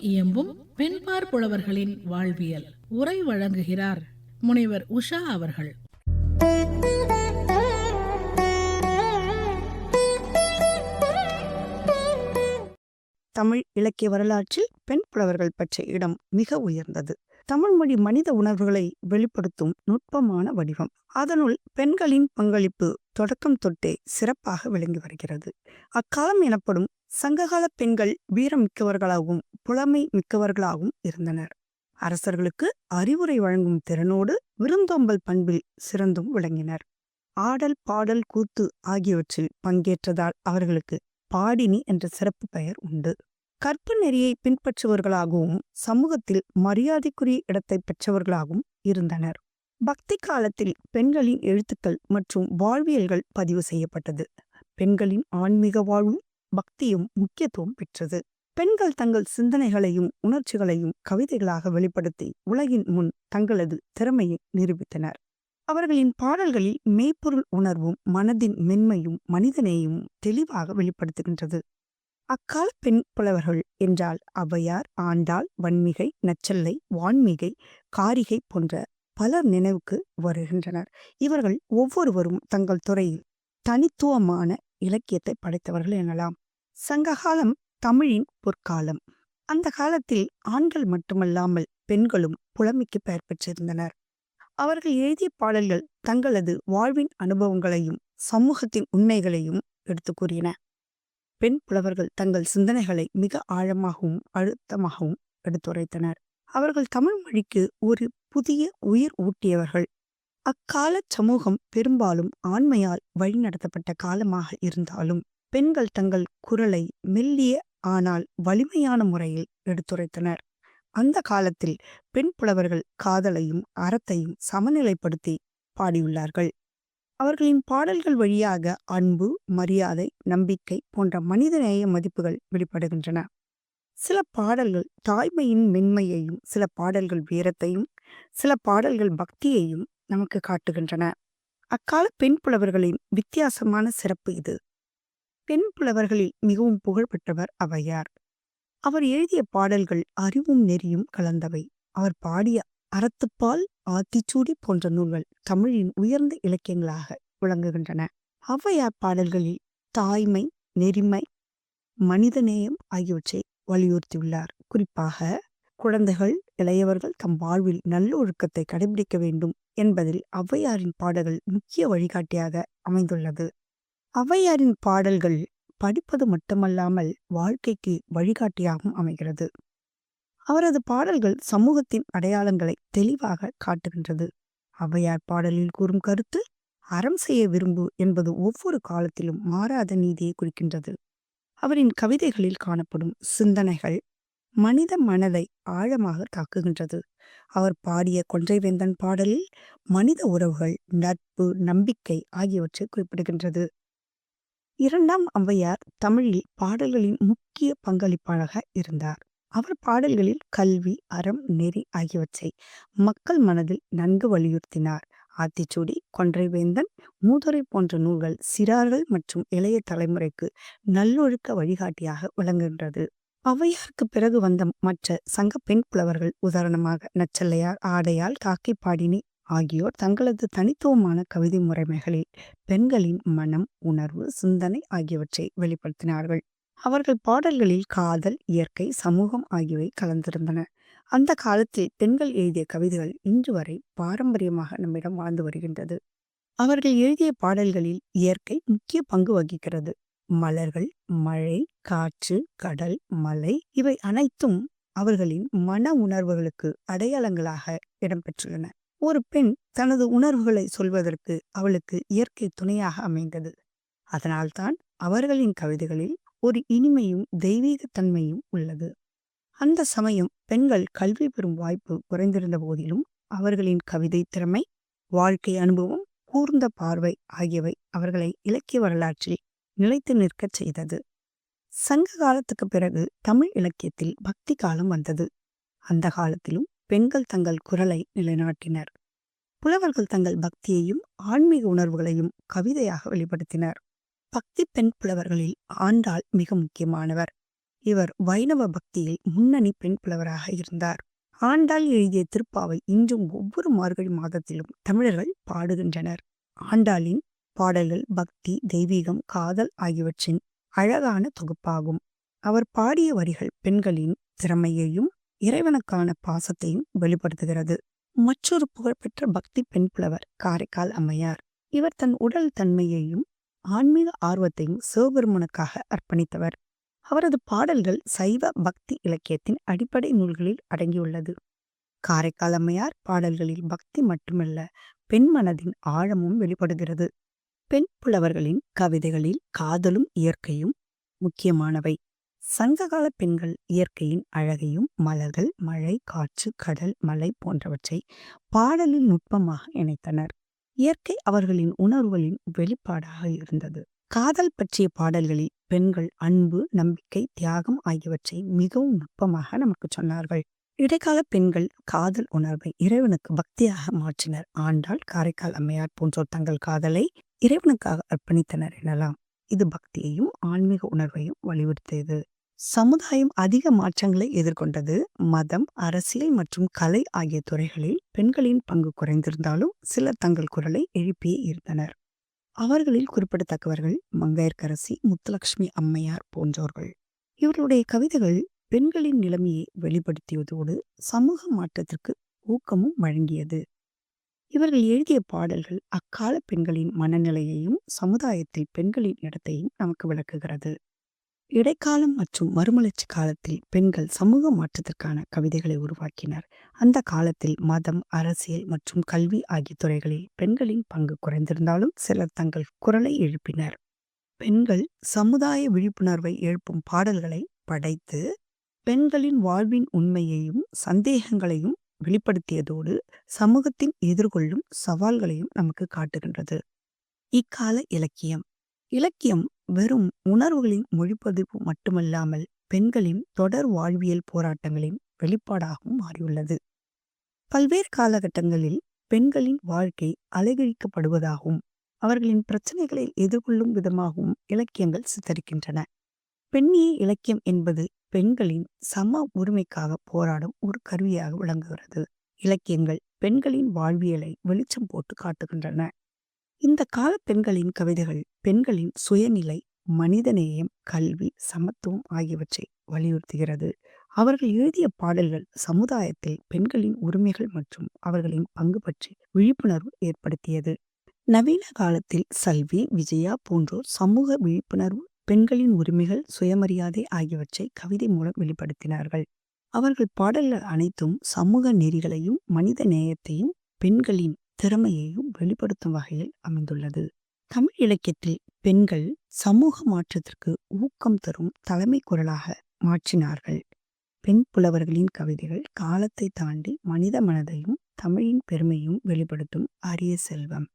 இல்லம் இயம்பும் பெண்பார் புலவர்களின் வாழ்வியல். உரை வழங்குகிறார் முனைவர் உஷா அவர்கள். தமிழ் இலக்கிய வரலாற்றில் பெண் புலவர்கள் பற்றிய இடம் மிக உயர்ந்தது. தமிழ் மொழி மனித உணர்வுகளை வெளிப்படுத்தும் நுட்பமான வடிவம். அதனுள் பெண்களின் பங்களிப்பு தொடக்கம் தொட்டே சிறப்பாக விளங்கி வருகிறது. அக்காலம் எனப்படும் சங்ககால பெண்கள் வீரம் மிக்கவர்களாகவும் புலமை மிக்கவர்களாகவும் இருந்தனர். அரசர்களுக்கு அறிவுரை வழங்கும் திறனோடு விருந்தோம்பல் பண்பில் சிறந்தும் விளங்கினர். ஆடல் பாடல் கூத்து ஆகியவற்றில் பங்கேற்றதால் அவர்களுக்கு பாடினி என்ற சிறப்பு பெயர் உண்டு. கற்பு நெறியை பின்பற்றுவர்களாகவும் சமூகத்தில் மரியாதைக்குரிய இடத்தை பெற்றவர்களாகவும் இருந்தனர். பக்தி காலத்தில் பெண்களின் எழுத்துக்கள் மற்றும் வாழ்வியல்கள் பதிவு செய்யப்பட்டது. பெண்களின் ஆன்மீக வாழ்வும் பக்தியும் முக்கியத்துவம் பெற்றது. பெண்கள் தங்கள் சிந்தனைகளையும் உணர்ச்சிகளையும் கவிதைகளாக வெளிப்படுத்தி உலகின் முன் தங்களது திறமையை நிரூபித்தனர். அவர்களின் பாடல்களில் மெய்ப்பொருள் உணர்வும் மனதின் மென்மையும் மனிதநேயும் தெளிவாக வெளிப்படுத்துகின்றது. அக்கால பெண் புலவர்கள் என்றால் ஔவையார் ஆண்டாள் வன்மிகை நச்சல்லை வான்மிகை காரிகை போன்ற பலர் நினைவுக்கு வருகின்றனர். இவர்கள் ஒவ்வொருவரும் தங்கள் துறையில் தனித்துவமான இலக்கியத்தை படைத்தவர்கள் எனலாம். சங்ககாலம் தமிழின் பொற்காலம். அந்த காலத்தில் ஆண்கள் மட்டுமல்லாமல் பெண்களும் புலமைக்கு பெயர் பெற்றிருந்தனர். அவர்கள் எழுதிய பாடல்கள் தங்களது வாழ்வின் அனுபவங்களையும் சமூகத்தின் உண்மைகளையும் எடுத்து கூறின. பெண் புலவர்கள் தங்கள் சிந்தனைகளை மிக ஆழமாகவும் அழுத்தமாகவும் எடுத்துரைத்தனர். அவர்கள் தமிழ் மொழிக்கு ஒரு புதிய உயிர் ஊட்டியவர்கள். அக்கால சமூகம் பெரும்பாலும் ஆண்மையால் வழிநடத்தப்பட்ட காலமாக இருந்தாலும் பெண்கள் தங்கள் குரலை மெல்லிய ஆனால் வலிமையான முறையில் எடுத்துரைத்தனர். அந்த காலத்தில் பெண் புலவர்கள் காதலையும் அறத்தையும் சமநிலைப்படுத்தி பாடியுள்ளார்கள். அவர்களின் பாடல்கள் வழியாக அன்பு மரியாதை நம்பிக்கை போன்ற மனிதநேய மதிப்புகள் வெளிப்படுகின்றன. சில பாடல்கள் தாய்மையின் மென்மையையும் சில பாடல்கள் வீரத்தையும் சில பாடல்கள் பக்தியையும் நமக்கு காட்டுகின்றன. அக்கால பெண் புலவர்களின் வித்தியாசமான சிறப்பு இது. பெண் புலவர்களில் மிகவும் புகழ்பெற்றவர் ஔவையார். அவர் எழுதிய பாடல்கள் அறிவும் நெறியும் கலந்தவை. அவர் பாடிய அறத்துப்பால் ஆத்திச்சூடி போன்ற நூல்கள் தமிழின் உயர்ந்த இலக்கியங்களாக விளங்குகின்றன. ஔவையார் பாடல்களில் தாய்மை நெறிமை மனிதநேயம் ஆகியவற்றை வலியுறுத்தியுள்ளார். குறிப்பாக குழந்தைகள் இளையவர்கள் தம் வாழ்வில் நல்லொழுக்கத்தை கடைபிடிக்க வேண்டும் என்பதில் ஔவையாரின் பாடல்கள் முக்கிய வழிகாட்டியாக அமைந்துள்ளது. ஔவையாரின் பாடல்கள் படிப்பது மட்டுமல்லாமல் வாழ்க்கைக்கு வழிகாட்டியாகவும் அமைகிறது. அவரது பாடல்கள் சமூகத்தின் அடையாளங்களை தெளிவாக காட்டுகின்றது. ஔவையார் பாடலில் கூறும் கருத்து அறம் செய்ய விரும்பு என்பது ஒவ்வொரு காலத்திலும் மாறாத நீதியை குறிக்கின்றது. அவரின் கவிதைகளில் காணப்படும் சிந்தனைகள் மனித மனதை ஆழமாக தாக்குகின்றது. அவர் பாடிய கொன்றைவேந்தன் பாடலில் மனித உறவுகள் நட்பு நம்பிக்கை ஆகியவற்றை குறிப்பிடுகின்றது. இரண்டாம் ஔவையார் தமிழில் பாடல்களின் முக்கிய பங்களிப்பாளராக இருந்தார். அவர் பாடல்களில் கல்வி அறம் நெறி ஆகியவற்றை மக்கள் மனதில் நன்கு வலியுறுத்தினார். ஆத்திச்சூடி கொன்றைவேந்தன் மூதுரை போன்ற நூல்கள் சிறார்கள் மற்றும் இளைய தலைமுறைக்கு நல்லொழுக்க வழிகாட்டியாக விளங்குகின்றது. ஔவையாருக்கு பிறகு வந்த மற்ற சங்க பெண் புலவர்கள் உதாரணமாக நச்சல்லையார் ஆடையால் காக்கை பாடினி ஆகியோர் தங்களது தனித்துவமான கவிதை முறைமைகளில் பெண்களின் மனம் உணர்வு சிந்தனை ஆகியவற்றை வெளிப்படுத்தினார்கள். அவர்கள் பாடல்களில் காதல் இயற்கை சமூகம் ஆகியவை கலந்திருந்தன. அந்த காலத்தில் பெண்கள் எழுதிய கவிதைகள் இன்று வரை பாரம்பரியமாக நம்மிடம் வாழ்ந்து வருகின்றது. அவர்கள் எழுதிய பாடல்களில் இயற்கை முக்கிய பங்கு வகிக்கிறது. மலர்கள் மழை காற்று கடல் மலை இவை அனைத்தும் அவர்களின் மன உணர்வுகளுக்கு அடையாளங்களாக இடம்பெற்றுள்ளன. ஒரு பெண் தனது உணர்வுகளை சொல்வதற்கு அவளுக்கு இயற்கை துணையாக அமைந்தது. அதனால்தான் அவர்களின் கவிதைகளில் ஒரு இனிமையும் தெய்வீகத்தன்மையும் உள்ளது. அந்த சமயம் பெண்கள் கல்வி பெறும் வாய்ப்பு குறைந்திருந்த போதிலும் அவர்களின் கவிதை திறமை வாழ்க்கை அனுபவம் கூர்ந்த பார்வை ஆகியவை அவர்களை இலக்கிய வரலாற்றில் நிலைத்து நிற்கச் செய்தது. சங்க காலத்துக்கு பிறகு தமிழ் இலக்கியத்தில் பக்தி காலம் வந்தது. அந்த காலத்திலும் பெண்கள் தங்கள் குரலை நிலைநாட்டினர். புலவர்கள் தங்கள் பக்தியையும் ஆன்மீக உணர்வுகளையும் கவிதையாக வெளிப்படுத்தினர். பக்தி பெண் புலவர்களில் ஆண்டாள் மிக முக்கியமானவர். இவர் வைணவ பக்தியில் முன்னணி பெண் புலவராக இருந்தார். ஆண்டாள் எழுதிய திருப்பாவை இன்றும் ஒவ்வொரு மார்கழி மாதத்திலும் தமிழர்கள் பாடுகின்றனர். ஆண்டாளின் பாடல்கள் பக்தி தெய்வீகம் காதல் ஆகியவற்றின் அழகான தொகுப்பாகும். அவர் பாடிய வரிகள் பெண்களின் திறமையையும் இறைவனுக்கான பாசத்தையும் வெளிப்படுத்துகிறது. மற்றொரு புகழ்பெற்ற பக்தி பெண் புலவர் காரைக்கால் அம்மையார். இவர் தன் உடல் தன்மையையும் ஆன்மீக ஆர்வத்தையும் சிவபெருமனுக்காக அர்ப்பணித்தவர். அவரது பாடல்கள் சைவ பக்தி இலக்கியத்தின் அடிப்படை நூல்களில் அடங்கியுள்ளது. காரைக்கால் அம்மையார் பாடல்களில் பக்தி மட்டுமல்ல பெண் மனதின் ஆழமும் வெளிப்படுகிறது. பெண் புலவர்களின் கவிதைகளில் காதலும் இயற்கையும் முக்கியமானவை. சங்ககால பெண்கள் இயற்கையின் அழகையும் மலர்கள் மழை காற்று கடல் மலை போன்றவற்றை பாடலில் நுட்பமாக இணைத்தனர். இயற்கை அவர்களின் உணர்வுகளின் வெளிப்பாடாக இருந்தது. காதல் பற்றிய பாடல்களில் பெண்கள் அன்பு நம்பிக்கை தியாகம் ஆகியவற்றை மிகவும் நுட்பமாக நமக்கு சொன்னார்கள். இடைக்கால பெண்கள் காதல் உணர்வை இறைவனுக்கு பக்தியாக மாற்றினர். ஆண்டாள் காரைக்கால் அம்மையார் போன்றோர் தங்கள் காதலை இறைவனுக்காக அர்ப்பணித்தனர் எனலாம். இது பக்தியையும் ஆன்மீக உணர்வையும் வலியுறுத்தியது. சமுதாயம் அதிக மாற்றங்களை எதிர்கொண்டது மதம் அரசியல் மற்றும் கலை ஆகிய துறைகளில் பெண்களின் பங்கு குறைந்திருந்தாலும் சிலர் தங்கள் குரலை எழுப்பியே இருந்தனர். அவர்களில் குறிப்பிடத்தக்கவர்கள் மங்கையர்க்கரசி முத்துலட்சுமி அம்மையார் போன்றோர்கள். இவர்களுடைய கவிதைகள் பெண்களின் நிலைமையை வெளிப்படுத்தியதோடு சமூக மாற்றத்திற்கு ஊக்கமும் வழங்கியது. இவர்கள் எழுதிய பாடல்கள் அக்கால பெண்களின் மனநிலையையும் சமுதாயத்தில் பெண்களின் இடத்தையும் நமக்கு விளக்குகிறது. இடைக்காலம் மற்றும் மறுமலர்ச்சி காலத்தில் பெண்கள் சமூக மாற்றத்திற்கான கவிதைகளை உருவாக்கினர். அந்த காலத்தில் மதம் அரசியல் மற்றும் கல்வி ஆகிய துறைகளில் பெண்களின் பங்கு குறைந்திருந்தாலும் சிலர் தங்கள் குரலை எழுப்பினர். பெண்கள் சமுதாய விழிப்புணர்வை எழுப்பும் பாடல்களை படைத்து பெண்களின் வாழ்வின் உண்மையையும் சந்தேகங்களையும் வெளிப்படுத்தியதோடு சமூகத்தின் எதிர்கொள்ளும் சவால்களையும் நமக்கு காட்டுகின்றது. இக்கால இலக்கியம். இலக்கியம் வெறும் உணர்வுகளின் மொழிப்பதிவு மட்டுமல்லாமல் பெண்களின் தொடர் வாழ்வியல் போராட்டங்களின் வெளிப்பாடாகவும் மாறியுள்ளது. பல்வேறு காலகட்டங்களில் பெண்களின் வாழ்க்கை அலைகழிக்கப்படுவதாகவும் அவர்களின் பிரச்சனைகளை எதிர்கொள்ளும் விதமாகவும் இலக்கியங்கள் சித்தரிக்கின்றன. பெண்ணிய இலக்கியம் என்பது பெண்களின் சம உரிமைக்காக போராடும் ஒரு கருவியாக விளங்குகிறது. இலக்கியங்கள் பெண்களின் வாழ்வியலை வெளிச்சம் போட்டு காட்டுகின்றன. இந்த கால பெண்களின் கவிதைகள் பெண்களின் சுயநிலை மனிதநேயம் கல்வி சமத்துவம் ஆகியவற்றை வலியுறுத்துகிறது. அவர்கள் எழுதிய பாடல்கள் சமுதாயத்தில் பெண்களின் உரிமைகள் மற்றும் அவர்களின் பங்கு பற்றி விழிப்புணர்வு ஏற்படுத்தியது. நவீன காலத்தில் சல்வி விஜயா போன்றோர் சமூக விழிப்புணர்வு பெண்களின் உரிமைகள் சுயமரியாதை ஆகியவற்றை கவிதை மூலம் வெளிப்படுத்தினார்கள். அவர்கள் பாடல்கள் அனைத்தும் சமூக நெறிகளையும் மனித நேயத்தையும் பெண்களின் திறமையையும் வெளிப்படுத்தும் வகையில் அமைந்துள்ளது. தமிழ் இலக்கியத்தில் பெண்கள் சமூக மாற்றத்திற்கு ஊக்கம் தரும் தலைமை குரலாக மாற்றினார்கள். பெண் புலவர்களின் கவிதைகள் காலத்தை தாண்டி மனித மனதையும் தமிழின் பெருமையும் வெளிப்படுத்தும் அரிய செல்வம்.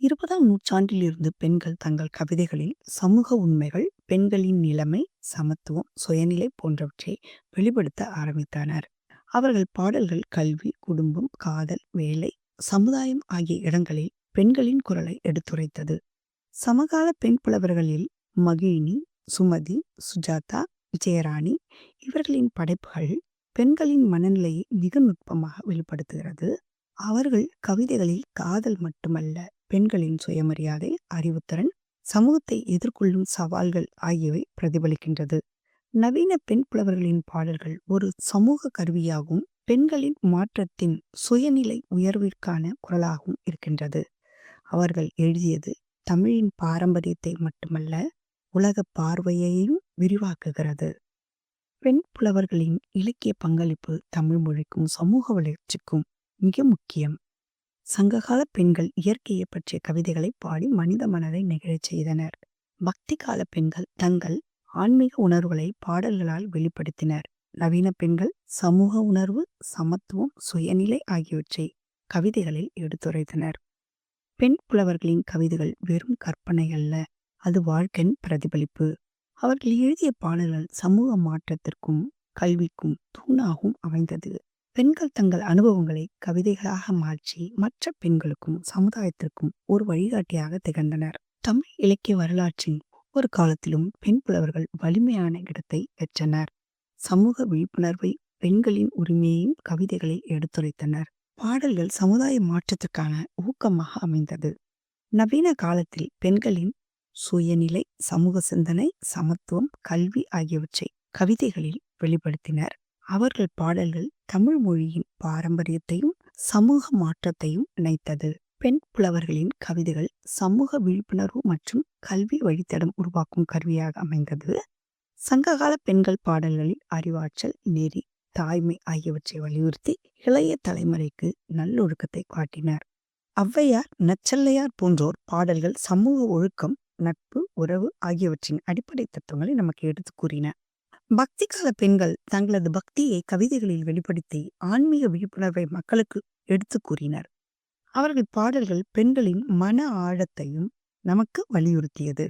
இருபதாம் நூற்றாண்டிலிருந்து பெண்கள் தங்கள் கவிதைகளில் சமூக உண்மைகள் பெண்களின் நிலைமை சமத்துவம் சுயநிலை போன்றவற்றை வெளிப்படுத்த ஆரம்பித்தனர். அவர்கள் பாடல்கள் கல்வி குடும்பம் காதல் வேலை சமுதாயம் ஆகிய இடங்களில் பெண்களின் குரலை எடுத்துரைத்தது. சமகால பெண் புலவர்களில் மகிழினி சுமதி சுஜாதா ஜெயராணி இவர்களின் படைப்புகள் பெண்களின் மனநிலையை மிக நுட்பமாக வெளிப்படுத்துகிறது. அவர்கள் கவிதைகளில் காதல் மட்டுமல்ல பெண்களின் சுயமரியாதை அறிவுத்திறன் சமூகத்தை எதிர்கொள்ளும் சவால்கள் ஆகியவை பிரதிபலிக்கின்றது. நவீன பெண் புலவர்களின் பாடல்கள் ஒரு சமூக கருவியாகவும் பெண்களின் மாற்றத்தின் சுயநிலை உயர்விற்கான குரலாகவும் இருக்கின்றது. அவர்கள் எழுதியது தமிழின் பாரம்பரியத்தை மட்டுமல்ல உலக பார்வையையும் விரிவாக்குகிறது. பெண் புலவர்களின் இலக்கிய பங்களிப்பு தமிழ் மொழிக்கும் சமூக வளர்ச்சிக்கும் மிக முக்கியம். சங்ககால பெண்கள் இயற்கையை பற்றிய கவிதைகளை பாடி மனித மனதை நிகழச் செய்தனர். பக்தி கால பெண்கள் தங்கள் ஆன்மீக உணர்வுகளை பாடல்களால் வெளிப்படுத்தினர். நவீன பெண்கள் சமூக உணர்வு சமத்துவம் சுயநிலை ஆகியவற்றை கவிதைகளில் எடுத்துரைத்தனர். பெண் புலவர்களின் கவிதைகள் வெறும் கற்பனை அல்ல அது வாழ்க்கையின் பிரதிபலிப்பு. அவர்கள் எழுதிய பாடல்கள் சமூக மாற்றத்திற்கும் கல்விக்கும் தூணாகவும் அமைந்தது. பெண்கள் தங்கள் அனுபவங்களை கவிதைகளாக மாற்றி மற்ற பெண்களுக்கும் சமுதாயத்திற்கும் ஒரு வழிகாட்டியாக திகழ்ந்தனர். தமிழ் இலக்கிய வரலாற்றின் ஒவ்வொரு காலத்திலும் பெண் புலவர்கள் வலிமையான இடத்தை பெற்றனர். சமூக விழிப்புணர்வை பெண்களின் உரிமையையும் கவிதைகளில் எடுத்துரைத்தனர். பாடல்கள் சமுதாய மாற்றத்துக்கான ஊக்கமாக அமைந்தது. நவீன காலத்தில் பெண்களின் சுயநிலை சமூக சிந்தனை சமத்துவம் கல்வி ஆகியவற்றை கவிதைகளில் வெளிப்படுத்தினர். அவர்கள் பாடல்கள் தமிழ் மொழியின் பாரம்பரியத்தையும் சமூக மாற்றத்தையும் இணைத்தது. பெண் புலவர்களின் கவிதைகள் சமூக விழிப்புணர்வு மற்றும் கல்வி வழித்தடம் உருவாக்கும் கருவியாக அமைந்தது. சங்ககால பெண்கள் பாடல்களில் அறிவாற்றல் நெறி தாய்மை ஆகியவற்றை வலியுறுத்தி இளைய தலைமுறைக்கு நல்லொழுக்கத்தை காட்டினர். ஔவையார் நச்சல்லையார் போன்றோர் பாடல்கள் சமூக ஒழுக்கம் நட்பு உறவு ஆகியவற்றின் அடிப்படை தத்துவங்களை நமக்கு எடுத்து கூறின. பக்தி கால பெண்கள் தங்களது பக்தியை கவிதைகளில் வெளிப்படுத்தி ஆன்மீக விழிப்புணர்வை மக்களுக்கு எடுத்து கூறினர். அவர்கள் பாடல்கள் பெண்களின் மன ஆழத்தையும் நமக்கு வலியுறுத்தியது.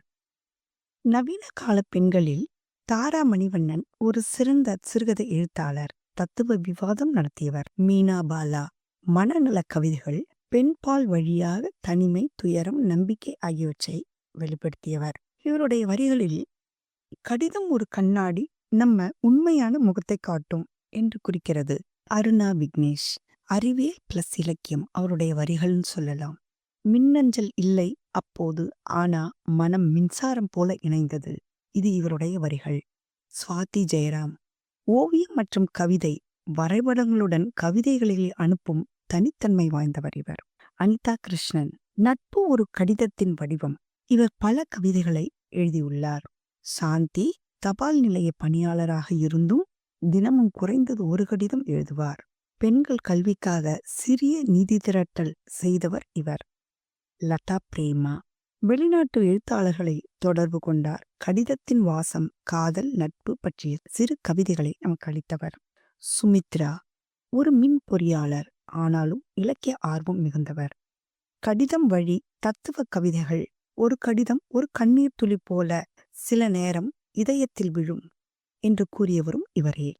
நவீன கால பெண்களில் தாரா மணிவண்ணன் ஒரு சிறந்த சிறுகதை எழுத்தாளர் தத்துவ விவாதம் நடத்தியவர். மீனா பாலா மனநல கவிதைகள் பெண்பால் வழியாக தனிமை துயரம் நம்பிக்கை ஆகியவற்றை வெளிப்படுத்தியவர். இவருடைய வரிகளில் கடிதம் ஒரு கண்ணாடி நம்ம உண்மையான முகத்தை காட்டும் என்று குறிக்கிறது. அருணா விக்னேஷ் அறிவியல் பிளஸ் இலக்கியம் அவருடைய வரிகள்னு சொல்லலாம். மின்னஞ்சல் இல்லை அப்போது ஆனா மனம் மின்சாரம் போல இணைந்தது இது இவருடைய வரிகள். சுவாதி ஜெயராம். ஓவியம் மற்றும் கவிதை வரைபடங்களுடன் கவிதைகளில் அனுப்பும் தனித்தன்மை வாய்ந்தவர் இவர். அனிதா கிருஷ்ணன். நட்பு ஒரு கடிதத்தின் வடிவம். இவர் பல கவிதைகளை எழுதியுள்ளார். சாந்தி தபால் நிலைய பணியாளராக இருந்தும் தினமும் குறைந்தது ஒரு கடிதம் எழுதுவார். பெண்கள் கல்விக்காக சிறிய நிதி திரட்டல் செய்தவர் இவர். லதா பிரேமா. வெளிநாட்டு எழுத்தாளர்களை தொடர்பு கொண்டார். கடிதத்தின் வாசம் காதல் நட்பு பற்றிய சிறு கவிதைகளை நமக்கு அளித்தவர். சுமித்ரா ஒரு மின் பொறியாளர் ஆனாலும் இலக்கிய ஆர்வம் மிகுந்தவர். கடிதம் வழி தத்துவ கவிதைகள் ஒரு கடிதம் ஒரு கண்ணீர் துளி போல சில நேரம் இதயத்தில் விழும் என்று கூறியவரும் இவரே.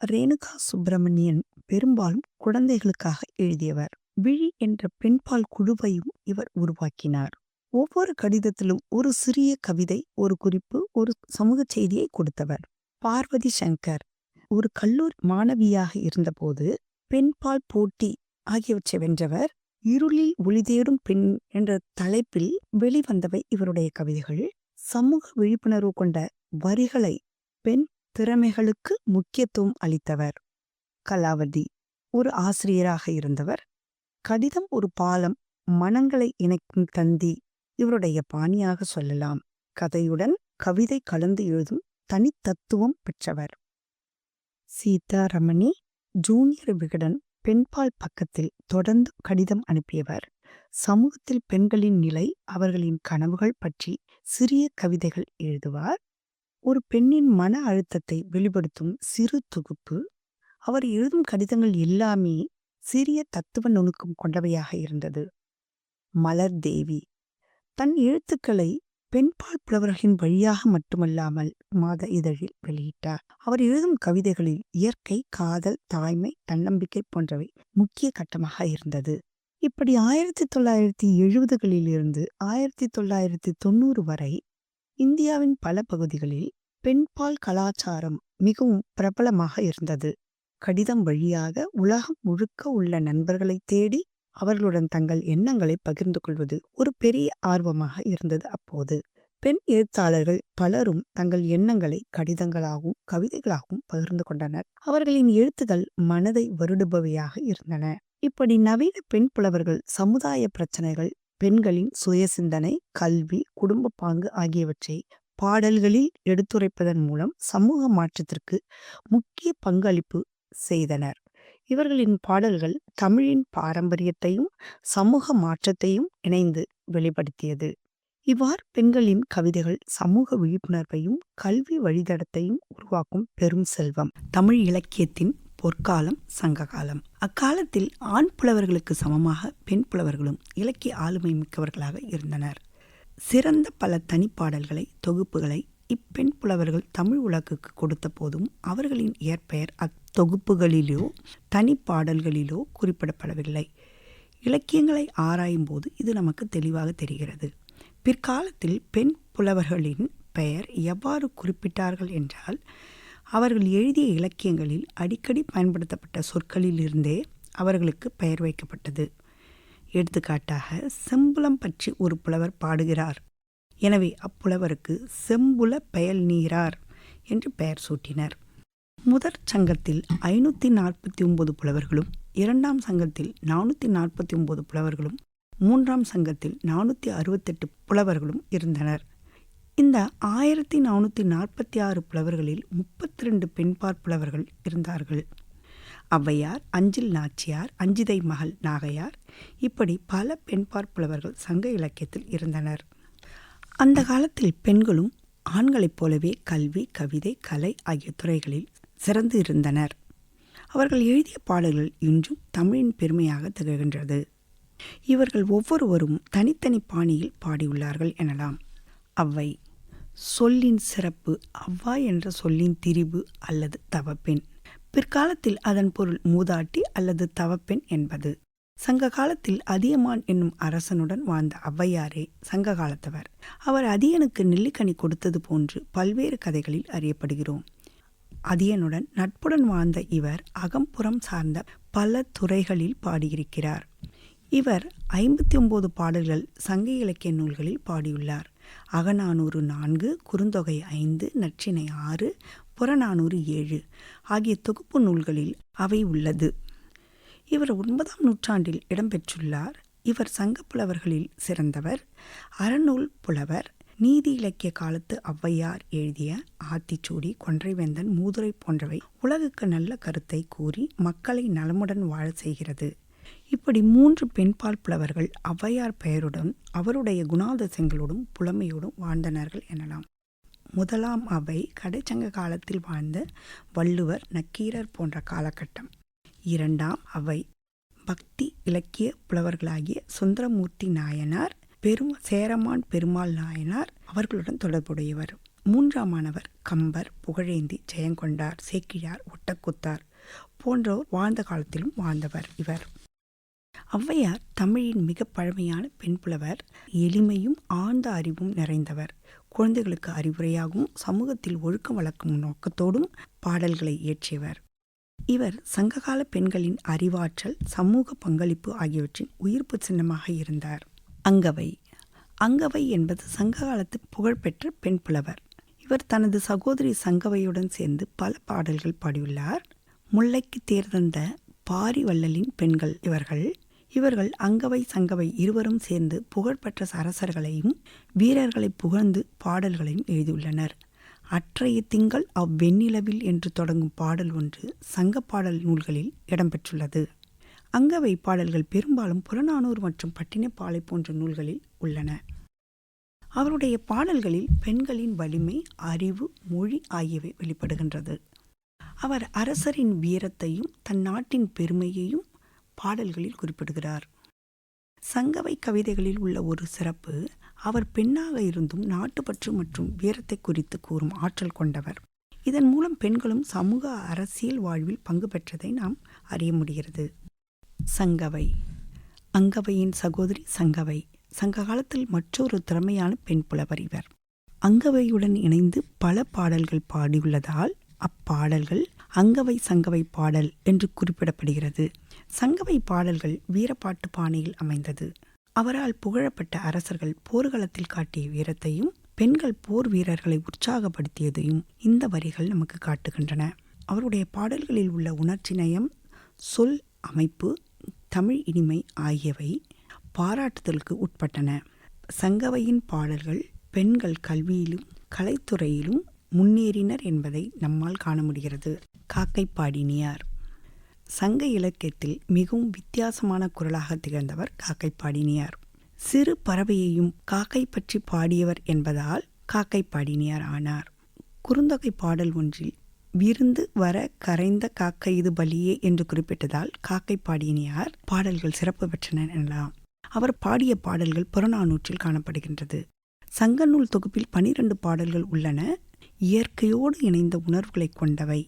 ரேணுகா சுப்பிரமணியன் பெரும்பாலும் குழந்தைகளுக்காக எழுதியவர். விழி என்ற பெண்பால் குழுவையும் இவர் உருவாக்கினார். ஒவ்வொரு கடிதத்திலும் ஒரு சிறிய கவிதை ஒரு குறிப்பு ஒரு சமூக செய்தியை கொடுத்தவர். பார்வதி சங்கர். ஒரு கல்லூரி மாணவியாக இருந்தபோது பெண்பால் போட்டி ஆகியவற்றை வென்றவர் இருளில் ஒளிதேடும் பெண் என்ற தலைப்பில் வெளிவந்தவை இவருடைய கவிதைகள். சமூக விழிப்புணர்வு கொண்ட வரிகளை பெண் திறமைகளுக்கு முக்கியத்துவம் அளித்தவர். கலாவதி. ஒரு ஆசிரியராக இருந்தவர். கடிதம் ஒரு பாலம் மனங்களை இணைக்கும் தந்தி இவருடைய பாணியாக சொல்லலாம். கதையுடன் கவிதை கலந்து எழுதும் தனித்தத்துவம் பெற்றவர். சீதாரமணி ஜூனியர் விகடன் பெண்பால் பக்கத்தில் தொடர்ந்து கடிதம் அனுப்பியவர். சமூகத்தில் பெண்களின் நிலை அவர்களின் கனவுகள் பற்றி சிறிய கவிதைகள் எழுதுவார். ஒரு பெண்ணின் மன அழுத்தத்தை வெளிப்படுத்தும் சிறு தொகுப்பு. அவர் எழுதும் கடிதங்கள் எல்லாமே சிறிய தத்துவ நுணுக்கம் கொண்டவையாக இருந்தது. மலர் தேவி தன் எழுத்துக்களை பெண்பால் புலவர்களின் வழியாக மட்டுமல்லாமல் மாத இதழில் வெளியிட்டார். அவர் எழுதும் கவிதைகளில் இயற்கை காதல் தாய்மை தன்னம்பிக்கை போன்றவை முக்கிய கட்டமாக இருந்தது. இப்படி ஆயிரத்தி தொள்ளாயிரத்தி எழுபதுகளில் இருந்து ஆயிரத்தி தொள்ளாயிரத்தி தொண்ணூறு வரை இந்தியாவின் பல பகுதிகளில் பெண்பால் கலாச்சாரம் மிகவும் பிரபலமாக இருந்தது. கடிதம் வழியாக உலகம் முழுக்க உள்ள நண்பர்களை தேடி அவர்களுடன் தங்கள் எண்ணங்களை பகிர்ந்து கொள்வது ஒரு பெரிய ஆர்வமாக இருந்தது அப்போது. பெண் எழுத்தாளர்கள் பலரும் தங்கள் எண்ணங்களை கடிதங்களாகவும் கவிதைகளாகவும் பகிர்ந்து கொண்டனர். அவர்களின் எழுத்துகள் மனதை வருடுபவையாக இருந்தன. இப்படி நவீன பெண் புலவர்கள் சமுதாய பிரச்சனைகள் பெண்களின் சுய சிந்தனை கல்வி குடும்ப பாங்கு ஆகியவற்றை பாடல்களில் எடுத்துரைப்பதன் மூலம் சமூக மாற்றத்திற்கு முக்கிய பங்களிப்பு செய்தனர். இவர்களின் பாடல்கள் தமிழின் பாரம்பரியத்தையும் சமூக மாற்றத்தையும் இணைந்து வெளிப்படுத்தியது. இவ்வாறு பெண்களின் கவிதைகள் சமூக விழிப்புணர்வையும் கல்வி வழித்தடத்தையும் உருவாக்கும் பெரும் செல்வம். தமிழ் இலக்கியத்தின் பொற்காலம் சங்ககாலம். அக்காலத்தில் ஆண் புலவர்களுக்கு சமமாக பெண் புலவர்களும் இலக்கிய ஆளுமை மிக்கவர்களாக இருந்தனர். சிறந்த பல தனிப்பாடல்களை தொகுப்புகளை இப்பெண் புலவர்கள் தமிழ் உலகுக்கு கொடுத்த போதும் அவர்களின் இயற்பெயர் அத்தொகுப்புகளிலோ தனிப்பாடல்களிலோ குறிப்பிடப்படவில்லை. இலக்கியங்களை ஆராயும் போது இது நமக்கு தெளிவாக தெரிகிறது. பிற்காலத்தில் பெண் புலவர்களின் பெயர் எவ்வாறு குறிப்பிட்டார்கள் என்றால் அவர்கள் எழுதிய இலக்கியங்களில் அடிக்கடி பயன்படுத்தப்பட்ட சொற்களிலிருந்தே அவர்களுக்கு பெயர் வைக்கப்பட்டது. எடுத்துக்காட்டாக செம்புலம் பற்றி ஒரு புலவர் பாடுகிறார். எனவே அப்புலவருக்கு செம்புல பெயல் நீரார் என்று பெயர் சூட்டினர். முதற் சங்கத்தில் ஐநூற்றி நாற்பத்தி ஒன்பது புலவர்களும் இரண்டாம் சங்கத்தில் நானூற்றி நாற்பத்தி ஒன்பது புலவர்களும் மூன்றாம் சங்கத்தில் நானூற்றி அறுபத்தெட்டு புலவர்களும் இருந்தனர். இந்த ஆயிரத்தி நானூற்றி நாற்பத்தி ஆறு புலவர்களில் முப்பத்தி ரெண்டு பெண்பார் புலவர்கள் இருந்தார்கள். ஔவையார் அஞ்சில் நாச்சியார் அஞ்சிதை மகள் நாகையார் இப்படி பல பெண்பார் புலவர்கள் சங்க இலக்கியத்தில் இருந்தனர். அந்த காலத்தில் பெண்களும் ஆண்களைப் போலவே கல்வி கவிதை கலை ஆகிய துறைகளில் சிறந்து இருந்தனர். அவர்கள் எழுதிய பாடல்கள் இன்றும் தமிழின் பெருமையாக திகழ்கின்றது. இவர்கள் ஒவ்வொருவரும் தனித்தனி பாணியில் பாடியுள்ளார்கள் எனலாம். அவ்வை சொல்லின் சிறப்பு அவ்வா என்ற சொல்லின் திரிபு அல்லது தவப்பெண். பிற்காலத்தில் அதன் பொருள் மூதாட்டி அல்லது தவப்பெண் என்பது. சங்க காலத்தில் அதியமான் என்னும் அரசனுடன் வாழ்ந்த ஔவையாரே சங்க காலத்தவர் அவர் அதியனுக்கு நெல்லிக்கனி கொடுத்தது போன்று பல்வேறு கதைகளில் அறியப்படுகிறோம். அதியனுடன் நட்புடன் வாழ்ந்த இவர் அகம்புறம் சார்ந்த பல துறைகளில் பாடியிருக்கிறார். இவர் ஐம்பத்தி ஒன்பது பாடல்கள் சங்க இலக்கிய நூல்களில் பாடியுள்ளார். அகநானூறு நான்கு குறுந்தொகை ஐந்து நற்றினை ஆறு புறநானூறு ஏழு ஆகிய தொகுப்பு நூல்களில் அவை உள்ளது. இவர் ஒன்பதாம் நூற்றாண்டில் இடம்பெற்றுள்ளார். இவர் சங்க புலவர்களில் சிறந்தவர். அறநூல் புலவர். நீதி இலக்கிய காலத்து ஔவையார் எழுதிய ஆத்திச்சூடி கொன்றைவேந்தன் மூதுரை போன்றவை உலகுக்கு நல்ல கருத்தை கூறி மக்களை நலமுடன் வாழ செய்கிறது. இப்படி மூன்று பெண்பால் புலவர்கள் ஔவையார் பெயருடன் அவருடைய குணாதிசயங்களோடும் புலமையோடும் வாழ்ந்தனர்கள் எனலாம். முதலாம் அவை கடைச்சங்க காலத்தில் வாழ்ந்த வள்ளுவர் நக்கீரர் போன்ற காலகட்டம். இரண்டாம் அவை. பக்தி இலக்கிய புலவர்களாகிய சுந்தரமூர்த்தி நாயனார் பெரும் சேரமான் பெருமாள் நாயனார் அவர்களுடன் தொடர்புடையவர். மூன்றாமானவர் கம்பர் புகழேந்தி ஜெயங்கொண்டார் சேக்கிழார் ஒட்டக்குத்தார் போன்றோர் வாழ்ந்த காலத்திலும் வாழ்ந்தவர் இவர். ஔவையார் தமிழின் மிக பழமையான பெண் புலவர் எளிமையும் ஆழ்ந்த அறிவும் நிறைந்தவர். குழந்தைகளுக்கு அறிவுரையாகவும் சமூகத்தில் ஒழுக்கம் வளர்க்கும் நோக்கத்தோடும் பாடல்களை இயற்றியவர். இவர் சங்ககால பெண்களின் அறிவாற்றல் சமூக பங்களிப்பு ஆகியவற்றின் உயிர்ப்பு சின்னமாக இருந்தார். அங்கவை. அங்கவை என்பது சங்ககாலத்து புகழ்பெற்ற பெண் புலவர். இவர் தனது சகோதரி சங்கவையுடன் சேர்ந்து பல பாடல்கள் பாடியுள்ளார். முல்லைக்கு தேர்தந்த பாரிவள்ளலின் பெண்கள் இவர்கள். இவர்கள் அங்கவை சங்கவை இருவரும் சேர்ந்து புகழ்பெற்ற அரசர்களையும் வீரர்களை புகழ்ந்து பாடல்களையும் எழுதியுள்ளனர். அற்றைய திங்கள் அவ்வெண்ணிலவில் என்று தொடங்கும் பாடல் ஒன்று சங்க பாடல் நூல்களில் இடம்பெற்றுள்ளது. அங்கவை பாடல்கள் பெரும்பாலும் புறநானூறு மற்றும் பட்டினப்பாலை போன்ற நூல்களில் உள்ளன. அவருடைய பாடல்களில் பெண்களின் வலிமை அறிவு மொழி ஆகியவை வெளிப்படுகின்றது. அவர் அரசரின் வீரத்தையும் தன் நாட்டின் பெருமையையும் பாடல்களில் குறிப்பிடுகிறார். சங்கவை கவிதைகளில் உள்ள ஒரு சிறப்பு அவர் பெண்ணாக இருந்தும் நாட்டுப்பற்று மற்றும் வீரத்தை குறித்து கூறும் ஆற்றல் கொண்டவர். இதன் மூலம் பெண்களும் சமூக அரசியல் வாழ்வில் பங்கு பெற்றதை நாம் அறிய முடிகிறது. சங்கவை. அங்கவையின் சகோதரி சங்கவை. சங்க காலத்தில் மற்றொரு திறமையான பெண் புலவர் இவர். அங்கவையுடன் இணைந்து பல பாடல்கள் பாடியுள்ளதால் அப்பாடல்கள் அங்கவை சங்கவை பாடல் என்று குறிப்பிடப்படுகிறது. சங்கவை பாடல்கள் வீரப்பாட்டு பாணியில் அமைந்தது. அவரால் புகழப்பட்ட அரசர்கள் போர்க்களத்தில் காட்டிய வீரத்தையும் பெண்கள் போர் வீரர்களை உற்சாகப்படுத்தியதையும் இந்த வரிகள் நமக்கு காட்டுகின்றன. அவருடைய பாடல்களில் உள்ள உணர்ச்சி நயம் சொல் அமைப்பு தமிழ் இனிமை ஆகியவை பாராட்டுதலுக்கு உட்பட்டன. சங்கவையின் பாடல்கள் பெண்கள் கல்வியிலும் கலைத்துறையிலும் முன்னேறினர் என்பதை நம்மால் காண முடிகிறது. காக்கை பாடினியார் சங்க இலக்கியத்தில் மிகவும் வித்தியாசமான குரலாக திகழ்ந்தவர் காக்கை பாடினியார் சிறு பறவையையும் காக்கை பற்றி பாடியவர் என்பதால் காக்கை பாடினியார் ஆனார். குறுந்தொகை பாடல் ஒன்றில் விருந்து வர கரைந்த காக்கை இது பலியே என்று குறிப்பிட்டதால் காக்கை பாடினியார் பாடல்கள் சிறப்பு பெற்றன எனலாம். அவர் பாடிய பாடல்கள் புறநானூற்றில் காணப்படுகின்றது. சங்க நூல் தொகுப்பில் பனிரெண்டு பாடல்கள் உள்ளன. இயற்கையோடு இணைந்த உணர்வுகளை கொண்டவை.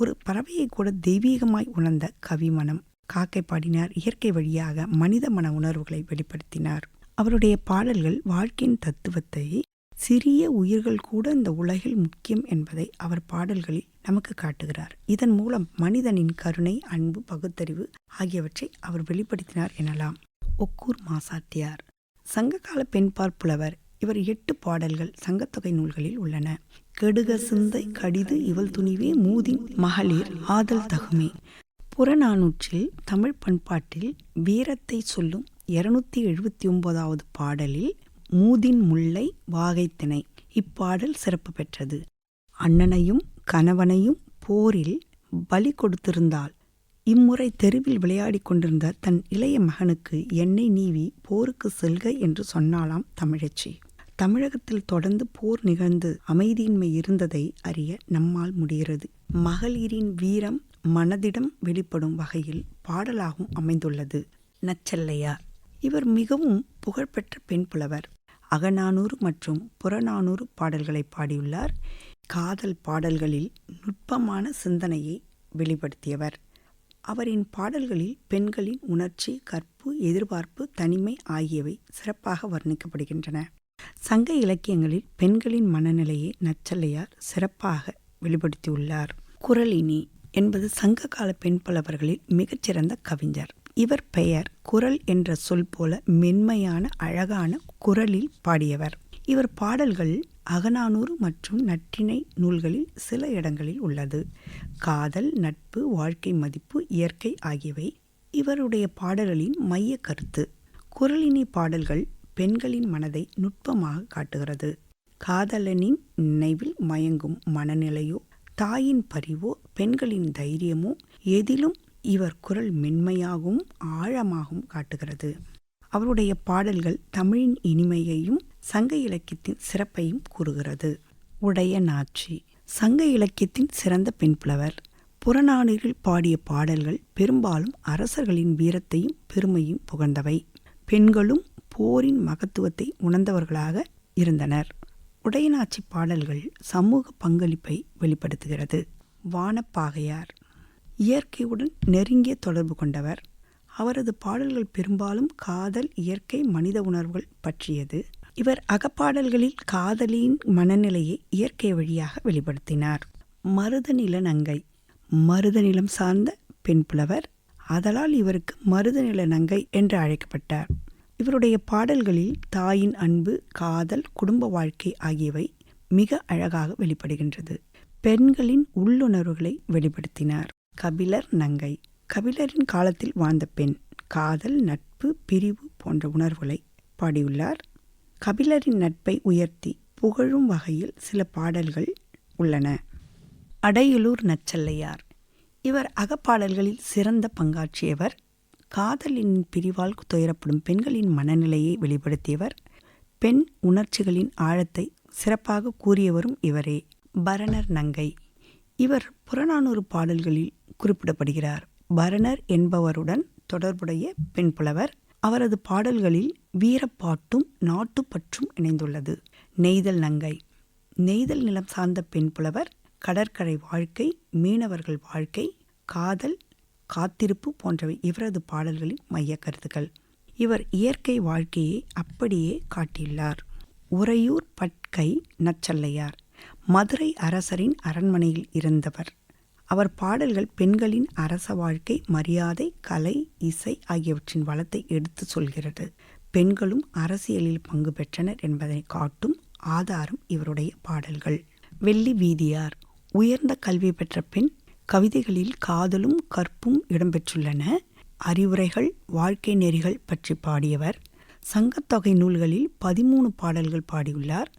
ஒரு பறவையை கூட தெய்வீகமாய் உணர்ந்த கவி மனம் காக்கை பாடினார். இயற்கை வழியாக மனித மன உணர்வுகளை வெளிப்படுத்தினார். அவருடைய பாடல்கள் வாழ்க்கையின் தத்துவத்தை சிறிய உயிர்கள் கூட இந்த உலகில் முக்கியம் என்பதை அவர் பாடல்களில் நமக்கு காட்டுகிறார். இதன் மூலம் மனிதனின் கருணை அன்பு பகுத்தறிவு ஆகியவற்றை அவர் வெளிப்படுத்தினார் எனலாம். ஒக்கூர் மாசாத்தியார். சங்ககால பெண்பார் புலவர் இவர் எட்டு பாடல்கள் சங்கத்தொகை நூல்களில் உள்ளன. கெடுக சிந்தை கடிது இவள் துணிவே மூதின் மகளிர் ஆதல் தகுமே. புறநானூற்றில் தமிழ் பண்பாட்டில் வீரத்தை சொல்லும் இருநூத்தி எழுபத்தி ஒன்பதாவது பாடலில் மூதின் முல்லை வாகைத்திணை இப்பாடல் சிறப்பு பெற்றது. அண்ணனையும் கணவனையும் போரில் பலி கொடுத்திருந்தால் இம்முறை தெருவில் விளையாடிக் கொண்டிருந்த தன் இளைய மகனுக்கு எண்ணெய் நீவி போருக்கு செல்க என்று சொன்னாலாம் தமிழச்சி. தமிழகத்தில் தொடர்ந்து போர் நிகழ்ந்து அமைதியின்மை இருந்ததை அறிய நம்மால் முடிகிறது. மகளிரின் வீரம் மனதிடம் வெளிப்படும் வகையில் பாடலாகவும் அமைந்துள்ளது. நச்சல்லையார் இவர் மிகவும் புகழ்பெற்ற பெண் புலவர். அகநானூறு மற்றும் புறநானூறு பாடல்களை பாடியுள்ளார். காதல் பாடல்களில் நுட்பமான சிந்தனையை வெளிப்படுத்தியவர். அவரின் பாடல்களில் பெண்களின் உணர்ச்சி கற்பு எதிர்பார்ப்பு தனிமை ஆகியவை சிறப்பாக வர்ணிக்கப்படுகின்றன. சங்க இலக்கியங்களில் பெண்களின் மனநிலையை நச்சல்லையார் சிறப்பாக வெளிப்படுத்தியுள்ளார். குரலினி என்பது சங்க கால பெண் புலவர்களில் மிகச்சிறந்த கவிஞர். இவர் பெயர் குரல் என்ற சொல் போல மென்மையான அழகான குரலில் பாடியவர். இவர் பாடல்கள் அகநானூறு மற்றும் நற்றிணை நூல்களில் சில இடங்களில் உள்ளது. காதல் நட்பு வாழ்க்கை மதிப்பு இயற்கை ஆகியவை இவருடைய பாடல்களின் மைய கருத்து. குரலினி பாடல்கள் பெண்களின் மனதை நுட்பமாக காட்டுகிறது. காதலனின் நினைவில் மயங்கும் மனநிலையோ தாயின் பரிவோ பெண்களின் தைரியமோ எதிலும் இவர் குரல் மென்மையாகவும் ஆழமாகவும் காட்டுகிறது. அவருடைய பாடல்கள் தமிழின் இனிமையையும் சங்க இலக்கியத்தின் சிறப்பையும் கூறுகிறது. உடைய நாச்சி. சங்க இலக்கியத்தின் சிறந்த பெண்புலவர் புறநானூரில் பாடிய பாடல்கள் பெரும்பாலும் அரசர்களின் வீரத்தையும் பெருமையும் புகழ்ந்தவை. பெண்களும் போரின் மகத்துவத்தை உணர்ந்தவர்களாக இருந்தனர். உடையநாச்சி பாடல்கள் சமூக பங்களிப்பை வெளிப்படுத்துகிறது. வானப்பாகையார் இயற்கையுடன் நெருங்கிய தொடர்பு கொண்டவர். அவரது பாடல்கள் பெரும்பாலும் காதல் இயற்கை மனித உணர்வுகள் பற்றியது. இவர் அகப்பாடல்களில் காதலியின் மனநிலையை இயற்கை வழியாக வெளிப்படுத்தினார். மருதநில நங்கை. மருதநிலம் சார்ந்த பெண் புலவர். அதலால் இவருக்கு மருதநில நங்கை என்று அழைக்கப்பட்டார். இவருடைய பாடல்களில் தாயின் அன்பு காதல் குடும்ப வாழ்க்கை ஆகியவை மிக அழகாக வெளிப்படுகின்றது. பெண்களின் உள்ளுணர்வுகளை வெளிப்படுத்தினார். கபிலர் நங்கை. கபிலரின் காலத்தில் வாழ்ந்த பெண் காதல் நட்பு பிரிவு போன்ற உணர்வுகளை பாடியுள்ளார். கபிலரின் நட்பை உயர்த்தி புகழும் வகையில் சில பாடல்கள் உள்ளன. அடையலூர் நச்சல்லையார். இவர் அகப்பாடல்களில் சிறந்த பங்காற்றியவர். காதலின் பிரிவால் துயரப்படும் பெண்களின் மனநிலையை வெளிப்படுத்தியவர். பெண் உணர்ச்சிகளின் ஆழத்தை சிறப்பாக கூறியவரும் இவரே. பரணர் நங்கை. இவர் புறநானூறு பாடல்களில் குறிப்பிடப்படுகிறார். பரணர் என்பவருடன் தொடர்புடைய பெண் புலவர். அவரது பாடல்களில் வீரப்பாட்டும் நாட்டுப்பற்றும் இணைந்துள்ளது. நெய்தல் நங்கை. நெய்தல் நிலம் சார்ந்த பெண் புலவர். கடற்கரை வாழ்க்கை மீனவர்கள் வாழ்க்கை காதல் காத்திருப்பு போன்றவை இவரது பாடல்களின் மைய கருத்துக்கள் இவர் இயற்கை வாழ்க்கையை அப்படியே காட்டியுள்ளார். உறையூர் பட்கை நச்சல்லையார் மதுரை அரசரின் அரண்மனையில் இருந்தவர். அவர் பாடல்கள் பெண்களின் அரச வாழ்க்கை மரியாதை கலை இசை ஆகியவற்றின் வளத்தை எடுத்து சொல்கிறது. பெண்களும் அரசியலில் பங்கு பெற்றனர் என்பதை காட்டும் ஆதாரம் இவருடைய பாடல்கள். வெள்ளி வீதியார் உயர்ந்த கல்வி பெற்ற பெண் கவிதைகளில் காதலும் கற்பும் இடம்பெற்றுள்ளன. அறிவுரைகள் வாழ்க்கை நெறிகள் பற்றி பாடியவர். சங்கத்தொகை நூல்களில் பதிமூணு பாடல்கள் பாடியுள்ளார்.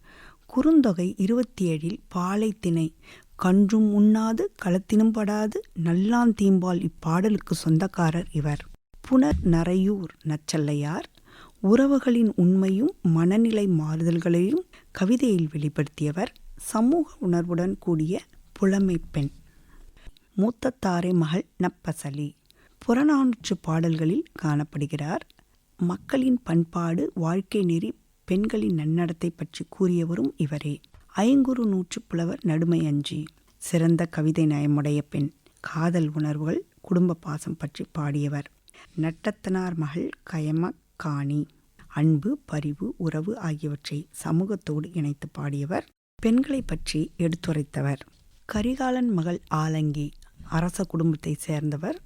குறுந்தொகை இருபத்தி ஏழில் பாலை திணை கன்றும் உண்ணாது களத்தினும் படாது நல்லான் தீம்பால் இப்பாடலுக்கு சொந்தக்காரர் இவர். புனர் நரையூர் நச்சல்லையார். உறவுகளின் உண்மையும் மனநிலை மாறுதல்களையும் கவிதையில் வெளிப்படுத்தியவர். சமூக உணர்வுடன் கூடிய புலமை பெண். மூத்தத்தாரை மகள் நப்பசலி. புறநானூற்று பாடல்களில் காணப்படுகிறார். மக்களின் பண்பாடு வாழ்க்கை நெறி பெண்களின் நன்னடத்தை பற்றி கூறியவரும் இவரே. ஐங்குறு நூற்று புலவர் நடுமை அஞ்சி. சிறந்த கவிதை நயமுடைய பெண். காதல் உணர்வுகள் குடும்ப பாசம் பற்றி பாடியவர். நட்டத்தனார் மகள் கயம காணி அன்பு பரிவு உறவு ஆகியவற்றை சமூகத்தோடு இணைத்து பாடியவர். பெண்களை பற்றி எடுத்துரைத்தவர். கரிகாலன் மகள் ஆலங்கி. அரச குடும்பத்தை சேர்ந்தவர்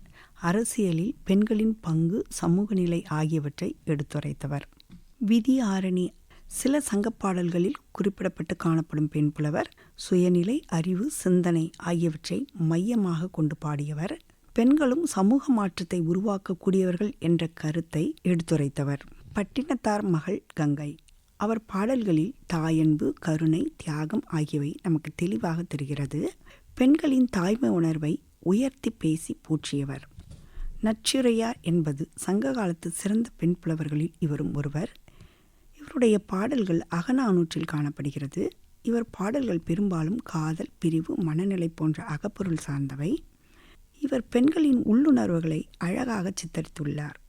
அரசியலில் பெண்களின் பங்கு சமூக நிலை ஆகியவற்றை எடுத்துரைத்தவர். விதி ஆரணி சில சங்கப்பாடல்களில் குறிப்பிடப்பட்டு காணப்படும் பெண் புலவர் சுயநிலை அறிவு சிந்தனை ஆகியவற்றை மையமாக கொண்டு பாடியவர். பெண்களும் சமூக மாற்றத்தை உருவாக்கக்கூடியவர்கள் என்ற கருத்தை எடுத்துரைத்தவர். பட்டினத்தார் மகள் கங்கை. அவர் பாடல்களில் தாயன்பு கருணை தியாகம் ஆகியவை நமக்கு தெளிவாக தெரிகிறது. பெண்களின் தாய்மை உணர்வை உயர்த்தி பேசி போற்றியவர். நச்சுரையார் என்பது சங்க காலத்து சிறந்த பெண் புலவர்களில் இவரும் ஒருவர். இவருடைய பாடல்கள் அகநானூற்றில் காணப்படுகிறது. இவர் பாடல்கள் பெரும்பாலும் காதல் பிரிவு மனநிலை போன்ற அகப்பொருள் சார்ந்தவை. இவர் பெண்களின் உள்ளுணர்வுகளை அழகாக சித்தரித்துள்ளார்.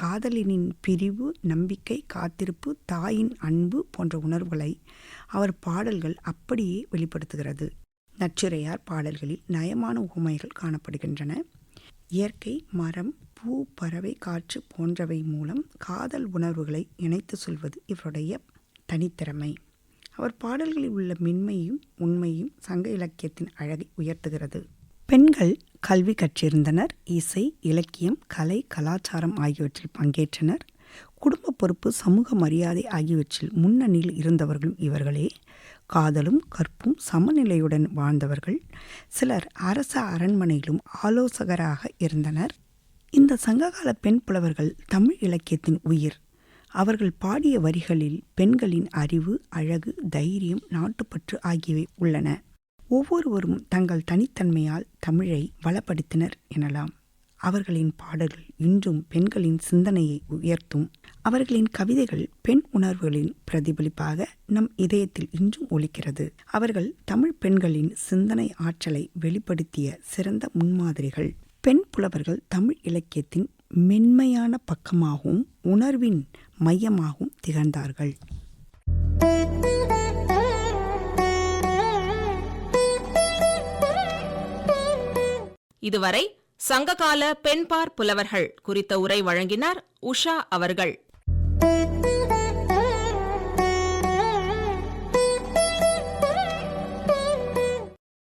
காதலினின் பிரிவு நம்பிக்கை காத்திருப்பு தாயின் அன்பு போன்ற உணர்வுகளை அவர் பாடல்கள் அப்படியே வெளிப்படுத்துகிறது. நச்சுரையார் பாடல்களில் நயமான உவமைகள் காணப்படுகின்றன. இயற்கை மரம் பூ பறவை காற்று போன்றவை மூலம் காதல் உணர்வுகளை இணைத்து சொல்வது இவருடைய தனித்திறமை. அவர் பாடல்களில் உள்ள மென்மையும் உண்மையும் சங்க இலக்கியத்தின் அழகை உயர்த்துகிறது. பெண்கள் கல்வி கற்றிருந்தனர். இசை இலக்கியம் கலை கலாச்சாரம் ஆகியவற்றில் பங்கேற்றனர். குடும்ப பொறுப்பு சமூக மரியாதை ஆகியவற்றில் முன்னணியில் இருந்தவர்களும் இவர்களே. காதலும் கற்பும் சமநிலையுடன் வாழ்ந்தவர்கள் சிலர் அரச அரண்மனையிலும் ஆலோசகராக இருந்தனர். இந்த சங்ககால பெண் புலவர்கள் தமிழ் இலக்கியத்தின் உயிர். அவர்கள் பாடிய வரிகளில் பெண்களின் அறிவு அழகு தைரியம் நாட்டுப்பற்று ஆகியவை உள்ளன. ஒவ்வொருவரும் தங்கள் தனித்தன்மையால் தமிழை வளப்படுத்தினர் எனலாம். அவர்களின் பாடல்கள் இன்றும் பெண்களின் சிந்தனையை உயர்த்தும். அவர்களின் கவிதைகள் பெண் உணர்வுகளின் பிரதிபலிப்பாக நம் இதயத்தில் இன்றும் ஒலிக்கிறது. அவர்கள் தமிழ் பெண்களின் சிந்தனை ஆற்றலை வெளிப்படுத்திய சிறந்த முன்மாதிரிகள். பெண் புலவர்கள் தமிழ் இலக்கியத்தின் மென்மையான பக்கமாகவும் உணர்வின் மையமாகவும் திகழ்ந்தார்கள். இதுவரை சங்ககால பெண்பார் புலவர்கள் குறித்த உரை வழங்கினார் உஷா அவர்கள்.